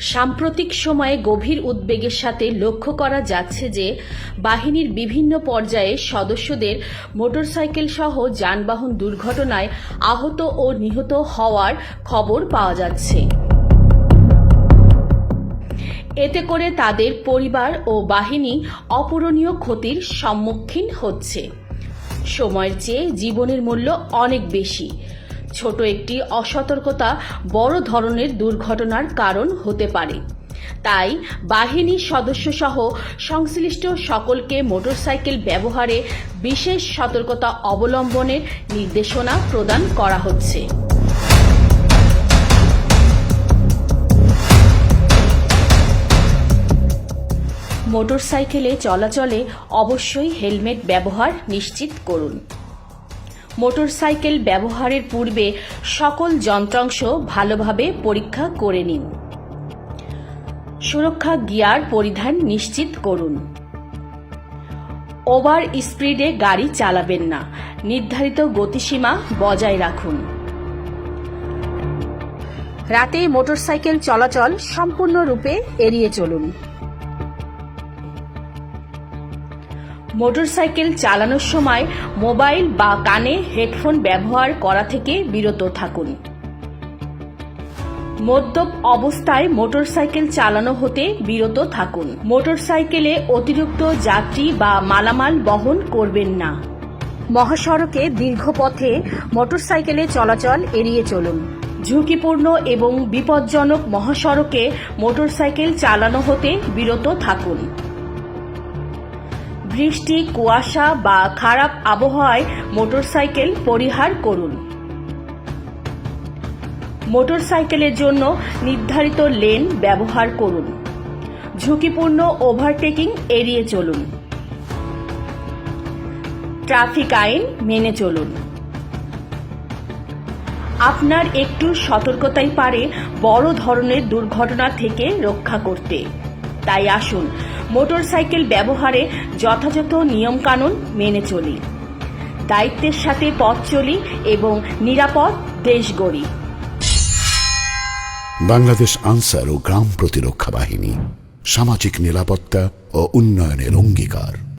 সাম্প্রতিক সময়ে গভীর উদ্বেগের সাথে লক্ষ্য করা যাচ্ছে যে, বাহিনীর বিভিন্ন পর্যায়ে সদস্যদের মোটরসাইকেল সহ যানবাহন দুর্ঘটনায় আহত ও নিহত হওয়ার খবর পাওয়া যাচ্ছে। এতে করে তাদের পরিবার ও বাহিনী অপূরণীয় ক্ষতির সম্মুখীন হচ্ছে। সময়ের চেয়ে জীবনের মূল্য অনেক বেশি। ছোট একটি অসতর্কতা বড় ধরনের দুর্ঘটনার কারণ হতে পারে। তাই বাহিনীর সদস্যসহ সংশ্লিষ্ট সকলকে মোটরসাইকেল ব্যবহারে বিশেষ সতর্কতা অবলম্বনের নির্দেশনা প্রদান করা হচ্ছে। মোটরসাইকেলে চলাচলে অবশ্যই হেলমেট ব্যবহার নিশ্চিত করুন। মোটরসাইকেল ব্যবহারের পূর্বে সকল যন্ত্রাংশ ভালোভাবে পরীক্ষা করে নিন। সুরক্ষা গিয়ার পরিধান নিশ্চিত করুন। ওভার স্পিডে গাড়ি চালাবেন না। নির্ধারিত গতিসীমা বজায় রাখুন। রাতে মোটরসাইকেল চলাচল সম্পূর্ণরূপে এড়িয়ে চলুন। মোটরসাইকেল চালানোর সময় মোবাইল বা কানে হেডফোন ব্যবহার করা থেকে বিরত থাকুন। মদ্যপ অবস্থায় মোটরসাইকেল চালানো হতে বিরত থাকুন। মোটরসাইকেলে অতিরিক্ত যাত্রী বা মালামাল বহন করবেন না। মহাসড়কে দীর্ঘ পথে মোটরসাইকেলে চলাচল এড়িয়ে চলুন। ঝুঁকিপূর্ণ এবং বিপজ্জনক মহাসড়কে মোটরসাইকেল চালানো হতে বিরত থাকুন। বৃষ্টি, কুয়াশা বা খারাপ আবহাওয়ায় মোটরসাইকেল পরিহার করুন। মোটরসাইকেলের জন্য নির্ধারিত লেন ব্যবহার করুন। ঝুঁকিপূর্ণ ওভারটেকিং এড়িয়ে চলুন। ট্রাফিক আইন মেনে চলুন। আপনার একটু সতর্কতাই পারে বড় ধরনের দুর্ঘটনা থেকে রক্ষা করতে। তাই আসুন মোটরসাইকেল ব্যবহারে যথাযথ নিয়মকানুন মেনে চলি। দায়িত্বের সাথে পথ চলি এবং নিরাপদ দেশ গড়ি। বাংলাদেশ আনসার ও গ্রাম প্রতিরক্ষা বাহিনী সামাজিক নিরাপত্তা ও উন্নয়নের অঙ্গীকার।